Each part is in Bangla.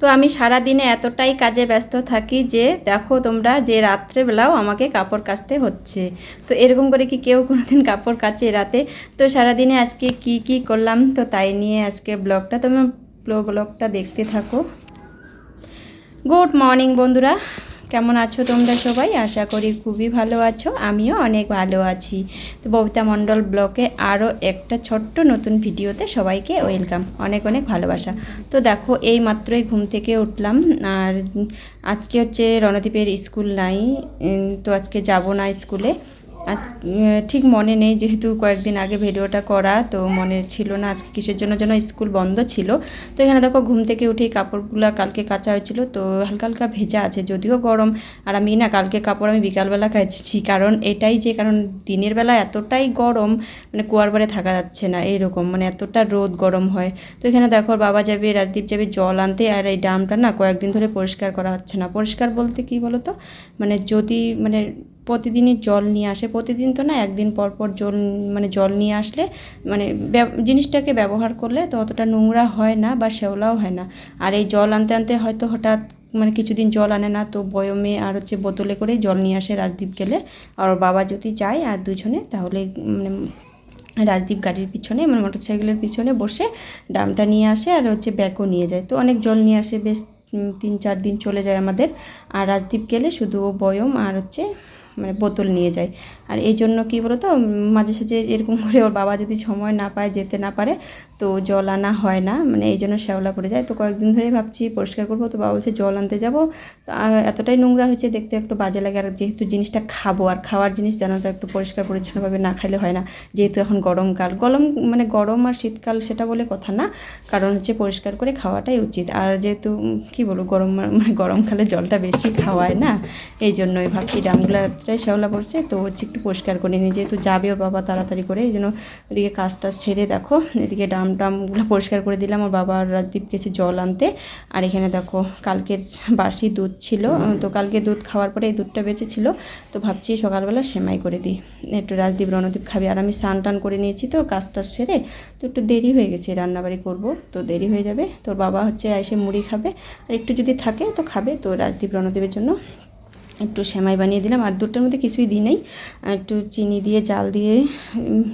তো আমি সারা দিনে এতটাই কাজে ব্যস্ত থাকি যে, দেখো তোমরা যে রাত্রেবেলাও আমাকে কাপড় কাচতে হচ্ছে। তো এরকম করে কি কেউ কোনো দিন কাপড় কাচে রাতে? তো সারা দিনে আজকে কি কি করলাম? তো তাই নিয়ে আজকে ব্লগটা, তোমরা ব্লগটা দেখতে থাকো। গুড মর্নিং বন্ধুরা। কেমন আছো তোমরা সবাই? আশা করি খুবই ভালো আছো। আমিও অনেক ভালো আছি। তো ববিতা মণ্ডল ব্লকে আরও একটা ছোট্ট নতুন ভিডিওতে সবাইকে ওয়েলকাম, অনেক অনেক ভালোবাসা। তো দেখো, এই মাত্রই ঘুম থেকে উঠলাম। আর আজকে হচ্ছে রণদীপের স্কুল নাই। তো আজকে যাব না স্কুলে। আজ ঠিক মনে নেই যেহেতু কয়েকদিন আগে ভিডিওটা করা, তো মনে ছিল না আজকে কিসের জন্য যেন স্কুল বন্ধ ছিল। তো এখানে দেখো ঘুম থেকে উঠে কাপড়গুলো কালকে কাচা হয়েছিল, তো হালকা হালকা ভেজা আছে, যদিও গরম। আর আমি না কালকে কাপড় আমি বিকালবেলা কাচেছি কারণ এটাই যে, কারণ দিনের বেলা এতটাই গরম মানে কুয়ার বারে থাকা যাচ্ছে না, এইরকম মানে এতটা রোদ গরম হয়। তো এখানে দেখো বাবা যাবে, রাজদীপ যাবে জল আনতে, আর এই ডামটা না কয়েকদিন ধরে পরিষ্কার করা হচ্ছে না। পরিষ্কার বলতে কি বলো তো মানে যদি মানে প্রতিদিনই জল নিয়ে আসে। প্রতিদিন তো না, একদিন পর পর জল মানে জল নিয়ে আসলে মানে জিনিসটাকে ব্যবহার করলে তো অতটা নোংরা হয় না বা শ্যাওলাও হয় না। আর এই জল আনতে আনতে হয়তো হঠাৎ মানে কিছুদিন জল আনে না, তো বয়মে আর হচ্ছে বোতলে করে জল নিয়ে আসে রাজদীপ গেলে। আর বাবা যদি যায় আর দুজনে, তাহলে মানে রাজদীপ গাড়ির পিছনে মানে মোটর সাইকেলের পিছনে বসে ডামটা নিয়ে আসে আর হচ্ছে ব্যাগও নিয়ে যায়। তো অনেক জল নিয়ে আসে, বেশ তিন চার দিন চলে যায় আমাদের। আর রাজদীপ গেলে শুধু বয়ম আর হচ্ছে মানে বোতল নিয়ে যায়। আর এই জন্য কী বলো তো মাঝে সাঝে এরকম করে ওর বাবা যদি সময় না পায়, যেতে না পারে, তো জল আনা হয় না। মানে এই জন্য শ্যাওলা পড়ে যায়। তো কয়েকদিন ধরেই ভাবছি পরিষ্কার করব। তো বাবা বলছে, জল আনতে যাব। তো এতটাই নোংরা হয়েছে, দেখতে একটু বাজে লাগে। আর যেহেতু জিনিসটা খাব, আর খাওয়ার জিনিস জানো তো একটু পরিষ্কার পরিচ্ছন্নভাবে না খাইলে হয় না। যেহেতু এখন গরমকাল গরম মানে গরম আর শীতকাল সেটা বলে কথা না। কারণ হচ্ছে পরিষ্কার করে খাওয়াটাই উচিত। আর যেহেতু কি বলব, গরম মানে গরমকালে জলটা বেশি খাওয়ায় না, এই জন্যই ভাবছি ডামগুলাটাই শ্যাওলা পড়ছে, তো হচ্ছে একটু পরিষ্কার করে নিই। যেহেতু যাবে ওর বাবা তাড়াতাড়ি করে, এই জন্য ওদিকে কাজ টাজ ছেড়ে দেখো, এদিকে ডাম টামগুলো পরিষ্কার করে দিলাম। ওর বাবা রাজদীপ গেছে জল আনতে। আর এখানে দেখো, কালকের বাসি দুধ ছিল। তো কালকে দুধ খাওয়ার পরে এই দুধটা বেঁচেছিল তো ভাবছি সকালবেলা সেমাই করে দিই। একটু রাজদীপ, রণদীপ খাবে। আর আমি স্নান টান করে নিয়েছি তো কাজ টাজ সেরে তো একটু দেরি হয়ে গেছে, রান্নাবাড়ি করব। তো দেরি হয়ে যাবে। তোর বাবা হচ্ছে এসে মুড়ি খাবে। আর একটু যদি থাকে তো খাবে। তো রাজদীপ, রণদীপের জন্য একটু সেমাই বানিয়ে দিলাম। আর দুধটার মধ্যে কিছুই দিই নাই। একটু চিনি দিয়ে, জাল দিয়ে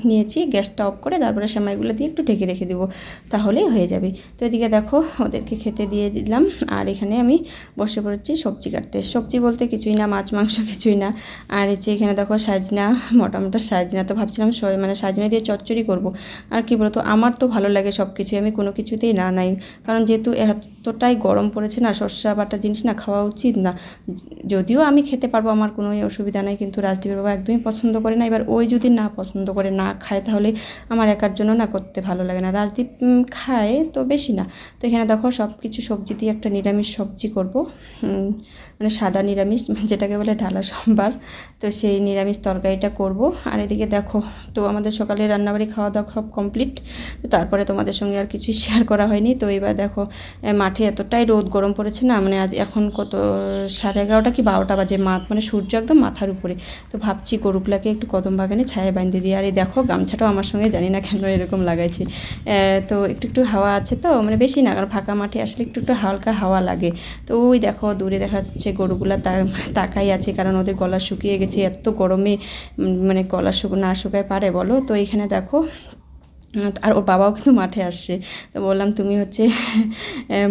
নিয়েছি। গ্যাসটা অফ করে তারপরে সেমাইগুলো দিয়ে একটু ঢেকে রেখে দেবো। তাহলেই হয়ে যাবে। তো এদিকে দেখো, ওদেরকে খেতে দিয়ে দিলাম। আর এখানে আমি বসে পড়েছি সবজি কাটতে। সবজি বলতে কিছুই না, মাছ, মাংস কিছুই না। আর হচ্ছে এখানে দেখো সাজনা মোটা মোটা সাজনা তো ভাবছিলাম মানে সাজনা দিয়ে চচ্চড়ি করব। আর কি বলতো, আমার তো ভালো লাগে সব কিছুই আমি কোনো কিছুতেই না নাই। কারণ যেহেতু এতটাই গরম পড়েছে না শস্যা বাটা জিনিস না খাওয়া উচিত না। যদিও আমি খেতে পারব, আমার কোনো অসুবিধা নাই। কিন্তু রাজদীপের বাবা একদমই পছন্দ করে না। এবার ওই যদি না পছন্দ করে, না খায়, তাহলে আমার একার জন্য না করতে ভালো লাগে না। রাজদীপ খায় তো বেশি না। তো এখানে দেখো সব কিছু সবজি দিয়ে একটা নিরামিষ সবজি করব। মানে সাদা নিরামিষ, যেটাকে বলে ঢালা সোমবার তো সেই নিরামিষ তরকারিটা করব। আর এদিকে দেখো, তো আমাদের সকালে রান্নাবাড়ি খাওয়া দাওয়া সব কমপ্লিট। তো তারপরে তোমাদের সঙ্গে আর কিছুই শেয়ার করা হয়নি। তো এবার দেখো মাঠে এতটাই রোদ গরম পড়েছে না মানে আজ এখন কত, সাড়ে এগারোটা কি বারোটা বাজে মাঠ মানে সূর্য একদম মাথার উপরে। তো ভাবছি গরুগুলাকে একটু কদম বাগানে ছায়া বাঁধতে দিই। আর এই দেখো, গামছাটাও আমার সঙ্গে জানি না কেন এরকম লাগাইছি। তো একটু একটু হাওয়া আছে তো মানে বেশি না, কারণ ফাঁকা মাঠে আসলে একটু একটু হালকা হাওয়া লাগে। তো ওই দেখো, দূরে দেখা যাচ্ছে গরুগুলা তাকাই আছে, কারণ ওদের গলা শুকিয়ে গেছে, এত গরমে মানে গলা শুকো না শুকায় পারে বলো। তো এখানে দেখো আর ওর বাবাও কিন্তু মাঠে আসছে তো বললাম, তুমি হচ্ছে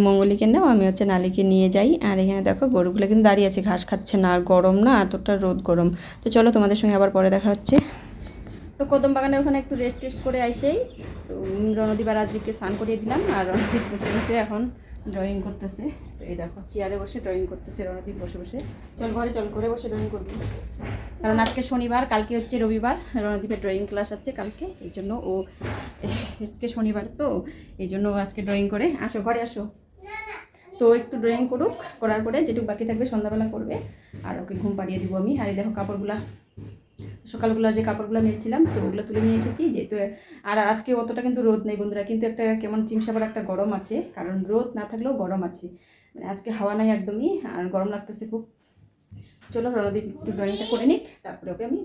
মঙ্গলীকে নাও, আমি হচ্ছে নালিকে নিয়ে যাই। আর এখানে দেখো, গরুগুলো কিন্তু দাঁড়িয়ে আছে, ঘাস খাচ্ছে না, আর গরম না, এতটা রোদ গরম। তো চলো তোমাদের সঙ্গে আবার পরে দেখা হচ্ছে। তো কদম বাগানের ওখানে একটু রেস্ট টেস্ট করে আসেই তো রণদীপ আর রাজদীপকে স্নান করিয়ে দিলাম, আর রণদীপ বসে বসে এখন ড্রয়িং করতেছে। তো এই দেখো চেয়ারে বসে ড্রয়িং করতেছে, রণদীপ বসে বসে। চল ঘরে চল ঘরে বসে ড্রয়িং করবি। কারণ আজকে শনিবার, কালকে হচ্ছে রবিবার, রণদীপের ড্রয়িং ক্লাস আছে কালকে, এই জন্য ও, আজকে শনিবার তো, এই জন্য আজকে ড্রয়িং করে। আসো, ঘরে আসো। তো একটু ড্রয়িং করুক, করার পরে যেটুকু বাকি থাকবে সন্ধ্যাবেলা করবে। আর ওকে ঘুম পাড়িয়ে দিব আমি। আর এই দেখো, কাপড়গুলা সকালবেলা যে কাপড়গুলো মেলছিলাম, তো ওগুলো তুলে নিয়ে এসেছি যেহেতু, আর আজকে অতটা কিন্তু রোদ নেই বন্ধুরা, কিন্তু একটা কেমন চিমসাবার একটা গরম আছে, কারণ রোদ না থাকলেও গরম আছে। মানে আজকে হাওয়া নাই একদমই, আর গরম লাগতেছে খুব। চলো রণদীপ একটু ড্রয়িংটা করে নিক, তারপরে ওকে আমি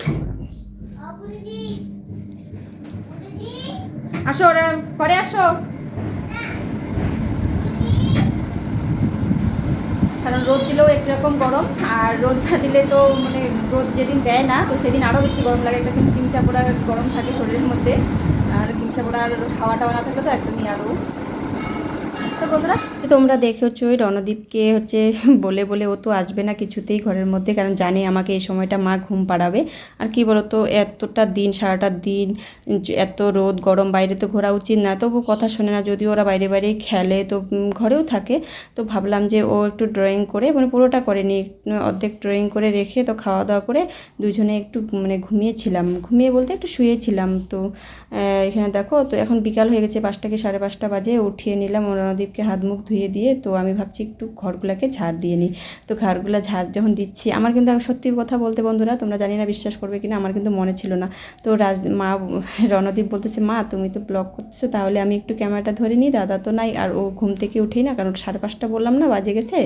আসো ওরা পরে আসো। কারণ রোদ দিলেও একরকম গরম, আর রোদ না দিলে তো মানে রোদ যেদিন দেয় না, তো সেদিন আরও বেশি গরম লাগে। একটা কিন্তু চিমটা পোড়া গরম থাকে শরীরের মধ্যে, আর কিমসা আর হাওয়া টাওয়া না থাকলে তো একদমই আরও বন্ধুরা। তোমরা দেখেছ ওই রণদীপকে হচ্ছে বলে বলে ও তো আসবে না কিছুতেই ঘরের মধ্যে, কারণ জানে আমাকে এই সময়টা মা ঘুম পাড়াবে। আর কি বলতো, এতটা দিন, সারাটা দিন এত রোদ, গরম, বাইরে তো ঘোরা উচিত না। তবু কথা শোনে না যদিও ওরা বাইরে বাইরে খেলে, তো ঘরেও থাকে। তো ভাবলাম যে ও একটু ড্রয়িং করে মানে পুরোটা করেনি অর্ধেক ড্রয়িং করে রেখে তো খাওয়া দাওয়া করে দুজনে একটু মানে ঘুমিয়েছিলাম। ঘুমিয়ে বলতে একটু শুয়েছিলাম। তো এখানে দেখো, তো এখন বিকাল হয়ে গেছে পাঁচটাকে সাড়ে পাঁচটা বাজে, উঠিয়ে নিলাম রণদীপকে হাত মুখ ধুয়ে দিয়ে তো আমি ভাবছি একটু ঘরগুলোকে ঝাড় দিয়ে নিই। তো ঘরগুলো ঝাড় যখন দিচ্ছি, আমার কিন্তু সত্যি কথা বলতে বন্ধুরা, তোমরা জানি না বিশ্বাস করবে কিনা, আমার কিন্তু মনে ছিল না। তো রাজ, মা রণদীপ বলতেছে, মা, তুমি তো ব্লগ করতেছো, তাহলে আমি একটু ক্যামেরাটা ধরে নিই, দাদা তো নাই, আর ও ঘুম থেকে উঠেই না, কারণ সাড়ে পাঁচটা বললাম না, বাজে গেছে,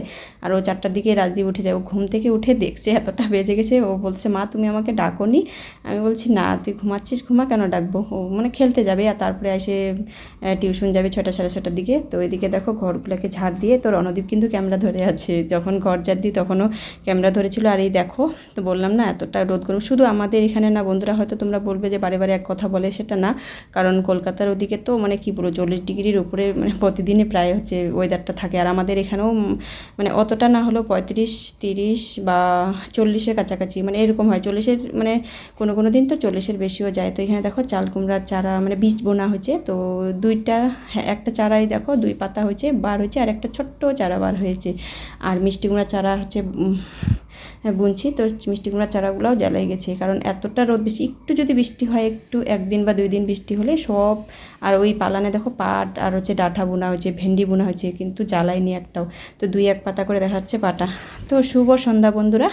আর ও চারটার দিকে রাজদীপ উঠে যায়, ও ঘুম থেকে উঠে দেখছে এতটা বেজে গেছে, ও বলছে, মা, তুমি আমাকে ডাকো নি আমি বলছি, না, তুই ঘুমাচ্ছিস, ঘুমা কেন, ডাকবো। ও মানে খেলতে যাবে, আর তারপরে এসে টিউশন যাবে ছটা সাড়ে ছটার দিকে, তো এদিকে দেখো ঘরগুলোকে ঝাড় দিয়ে তো রণদীপ কিন্তু ক্যামেরা ধরে আছে। যখন ঘর ঝাড় দিই তখনও ক্যামেরা ধরেছিল। আর এই দেখো, তো বললাম না, এতটা রোদ গরম। শুধু আমাদের এখানে না, বন্ধুরা, হয়তো তোমরা বলবে যে বারে বারে এক কথা বলে সেটা না। কারণ কলকাতার ওদিকে তো মানে কি পুরো চল্লিশ ডিগ্রির উপরে মানে প্রতিদিনই প্রায় হচ্ছে ওয়েদারটা থাকে। আর আমাদের এখানেও মানে অতটা না হলেও পঁয়ত্রিশ, তিরিশ বা চল্লিশের কাছাকাছি মানে এরকম হয়। চল্লিশের মানে কোনো কোনো দিন তো চল্লিশের বেশিও যায়। তো এখানে দেখো চাল কুমড়ার চারা মানে বীজ বোনা হয়েছে। তো দুইটা হ্যাঁ একটা চারাই দেখো, দুই পাতা হয়েছে বার হয়েছে আর একটা ছোট্ট চারা বার হয়েছে। আর মিষ্টি কুমড়া চারা হচ্ছে বুনছি। তো মিষ্টি কুমড়ার চারাগুলোও জ্বালাই গেছে। কারণ এতটা রোদ বেশি, একটু যদি বৃষ্টি হয়, একটু একদিন বা দুই দিন বৃষ্টি হলে সব, আর ওই পালানে দেখো পাট আর হচ্ছে ডাঁটা বোনা হয়েছে, ভেন্ডি বোনা হয়েছে, কিন্তু জ্বালাইনি একটাও। তো দুই এক পাতা করে দেখা যাচ্ছে পাটা। তো শুভ সন্ধ্যা বন্ধুরা।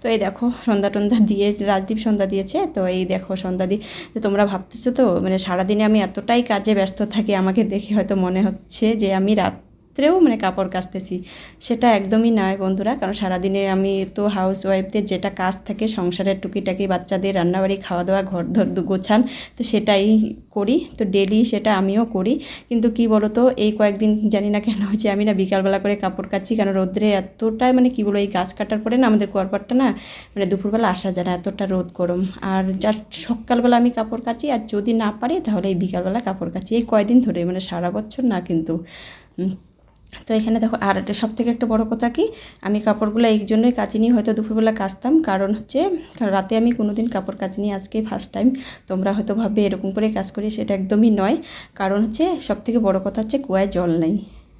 তো এই দেখো সন্ধ্যা টন্ধা দিয়ে, রাজদীপ সন্ধ্যা দিয়েছে। তো এই দেখো সন্ধ্যা দিয়ে তো তোমরা ভাবতেছো তো মানে সারাদিনে আমি এতটাই কাজে ব্যস্ত থাকি, আমাকে দেখে হয়তো মনে হচ্ছে যে আমি রাত্রেও মানে কাপড় কাচতেছি। সেটা একদমই নয় বন্ধুরা, কারণ সারাদিনে আমি তো হাউস ওয়াইফদের যেটা কাজ থাকে, সংসারের টুকিটাকি বাচ্চাদের রান্নাবাড়ি খাওয়া দাওয়া ঘর ধর গোছান, তো সেটাই করি। তো ডেলি সেটা আমিও করি। কিন্তু কি বলতো, এই কয়েকদিন জানি না কেন হয়েছে আমি না বিকালবেলা করে কাপড় কাচ্ছি কারণ রোদ্রে এতটাই মানে কি বলো এই গাছ কাটার পরে না আমাদের কোয়ারপাটটা না মানে দুপুরবেলা আসা যায় না, এতটা রোদ গরম। আর যার সকালবেলা আমি কাপড় কাচি, আর যদি না পারি তাহলে এই বিকালবেলা কাপড় কাচি। এই কয়দিন ধরে মানে সারা বছর না কিন্তু। তো এখানে দেখো, আর একটা সব থেকে একটা বড় কথা কি, আমি কাপড়গুলো এই জন্যই কাচিনি হয়তো দুপুরবেলা কাচতাম। কারণ হচ্ছে রাতে আমি কোনোদিন কাপড় কাচিনি আজকেই ফার্স্ট টাইম তোমরা হয়তো ভাববে এরকম করে কাজ করি, সেটা একদমই নয়। কারণ হচ্ছে সব থেকে বড় কথা হচ্ছে, কুয়ায় জল নেই।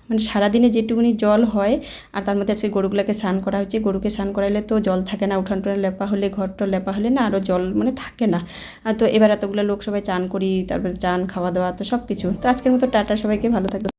মানে সারাদিনে যেটুকুনি জল হয়, আর তার মধ্যে আজকে গরুগুলোকে স্নান করা হচ্ছে গরুকে স্নান করাইলে তো জল থাকে না, উঠান টুঠান লেপা হলে ঘরটা লেপা হলে না আরও জল মানে থাকে না। তো এবার এতগুলো লোক সবাই চান করি, তারপরে চান, খাওয়া দাওয়া, তো সব কিছু তো আজকের মতো টাটা, সবাইকে ভালো থাকবে।